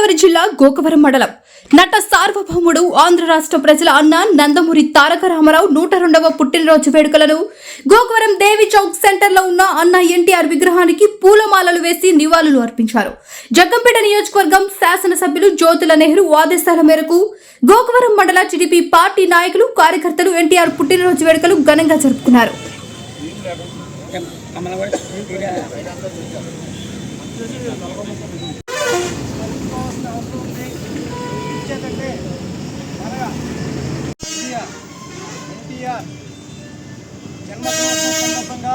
Godavari జిల్లా గోకవరం మండలం. నట సార్వభౌముడు ఆంధ్ర రాష్ట్ర ప్రజల అన్న నందమూరి తారక రామారావు నూట రెండవ పుట్టినరోజు వేడుకలను గోకవరం దేవి చౌక్ సెంటర్లో ఉన్న అన్న ఎన్టీఆర్ విగ్రహానికి పూలమాలలు వేసి నివాళులు అర్పించారు. జగ్గంపేట నియోజకవర్గం శాసనసభ్యులు జ్యోతుల నెహ్రూ ఆదేశాల మేరకు గోకవరం మండల టీడీపీ పార్టీ నాయకులు కార్యకర్తలు ఎన్టీఆర్ పుట్టినరోజు వేడుకలు ఘనంగా జరుపుకున్నారు. ఎన్టీఆర్ జన్మదినోత్సవం సందర్భంగా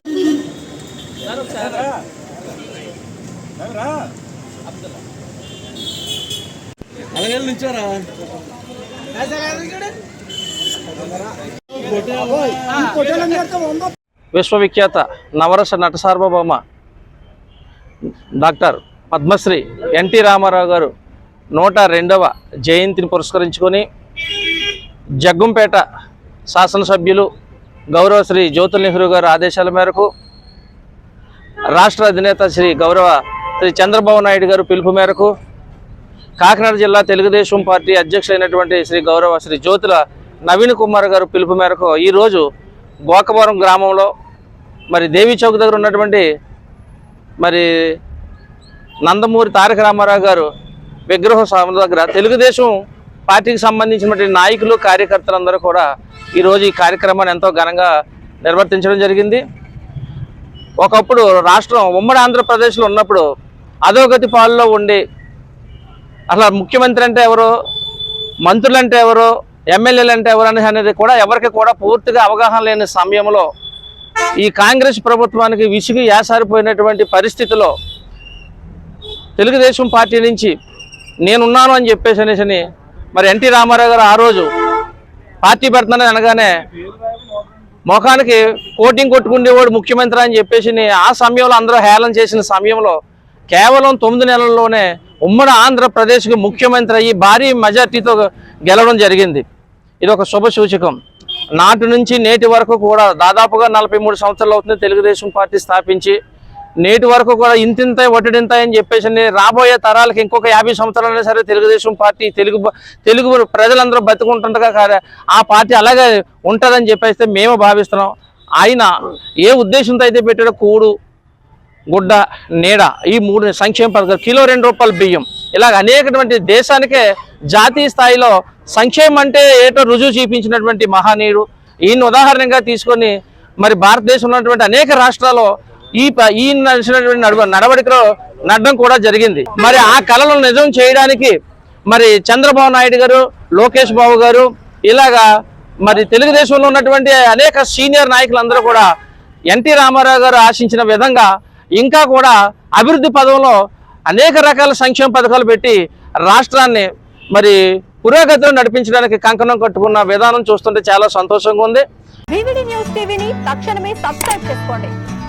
అలాగే నుంచారా విశ్వవిఖ్యాత నవరస నట సార్వభౌమ డాక్టర్ పద్మశ్రీ ఎన్టీ రామారావు గారు నూట రెండవ జయంతిని పురస్కరించుకొని జగ్గంపేట శాసనసభ్యులు గౌరవ శ్రీ జ్యోతుల్ నెహ్రూ గారు ఆదేశాల మేరకు రాష్ట్ర అధినేత శ్రీ గౌరవ శ్రీ చంద్రబాబు నాయుడు గారు పిలుపు మేరకు కాకినాడ జిల్లా తెలుగుదేశం పార్టీ అధ్యక్షులైనటువంటి శ్రీ గౌరవ శ్రీ జ్యోతుల నవీన్ కుమార్ గారు పిలుపు మేరకు ఈరోజు గోకవరం గ్రామంలో మరి దేవి చౌక్ దగ్గర ఉన్నటువంటి మరి నందమూరి తారక రామారావు గారు విగ్రహ స్వామి దగ్గర తెలుగుదేశం పార్టీకి సంబంధించినటువంటి నాయకులు కార్యకర్తలందరూ కూడా ఈరోజు ఈ కార్యక్రమాన్ని ఎంతో ఘనంగా నిర్వర్తించడం జరిగింది. ఒకప్పుడు రాష్ట్రం ఉమ్మడి ఆంధ్రప్రదేశ్లో ఉన్నప్పుడు అధోగతి పాలలో ఉండి అసలు ముఖ్యమంత్రి అంటే ఎవరు? మంత్రులు అంటే ఎవరు? ఎమ్మెల్యేలు అంటే ఎవరు అనేది కూడా ఎవరికి కూడా పూర్తిగా అవగాహన లేని సమయంలో ఈ కాంగ్రెస్ ప్రభుత్వానికి విసుగు యాసారిపోయినటువంటి పరిస్థితిలో తెలుగుదేశం పార్టీ నుంచి నేనున్నాను అని చెప్పేసి అనేసి మరి ఎన్టీ రామారావు గారు ఆ రోజు పార్టీ పెడుతున్నానని అనగానే ముఖానికి కోటింగ్ కొట్టుకునేవాడు ముఖ్యమంత్రి అని చెప్పేసి ఆ సమయంలో అందరూ హేళన చేసిన సమయంలో కేవలం తొమ్మిది నెలల్లోనే ఉమ్మడి ఆంధ్రప్రదేశ్కు ముఖ్యమంత్రి అయ్యి భారీ మెజార్టీతో గెలవడం జరిగింది. ఇది ఒక శుభ సూచకం. నాటి నుంచి నేటి వరకు కూడా దాదాపుగా నలభై మూడు సంవత్సరాలు అవుతుంది తెలుగుదేశం పార్టీ స్థాపించి. నేటి వరకు కూడా ఇంతింత ఒటిడింత అని చెప్పేసి రాబోయే తరాలకు ఇంకొక యాభై సంవత్సరాలైనా సరే తెలుగుదేశం పార్టీ తెలుగు తెలుగు ప్రజలందరూ బతుకుంటుండగా కా- ఆ పార్టీ అలాగే ఉంటుందని చెప్పేస్తే మేము భావిస్తున్నాం. ఆయన ఏ ఉద్దేశంతో అయితే పెట్టాడో కూడు గుడ్డ నీడ ఈ మూడు సంక్షేమ పథకాలు కిలో రెండు రూపాయల బియ్యం. ఇలాగ అనేకటువంటి దేశానికే జాతీయ స్థాయిలో సంక్షేమం అంటే ఏటో రుజువు చూపించినటువంటి మహానీయుడు. ఈయన ఉదాహరణగా తీసుకొని మరి భారతదేశంలో ఉన్నటువంటి అనేక రాష్ట్రాల్లో ఈ ప- ఈ నడిచినటువంటి నడవ నడవడికలో నడడం కూడా జరిగింది. మరి ఆ కళలను నిజం చేయడానికి మరి చంద్రబాబు నాయుడు గారు లోకేష్ బాబు గారు ఇలాగా మరి తెలుగుదేశంలో ఉన్నటువంటి అనేక సీనియర్ నాయకులందరూ కూడా ఎన్టీ రామారావు గారు ఆశించిన విధంగా ఇంకా కూడా అభివృద్ధి పదంలో అనేక రకాల సంక్షేమ పథకాలు పెట్టి రాష్ట్రాన్ని మరి పురోగతిలో నడిపించడానికి కంకణం కట్టుకున్న విధానం చూస్తుంటే చాలా సంతోషంగా ఉంది. న్యూస్ టీవీని తక్షణమే సబ్స్క్రైబ్ చేసుకోండి.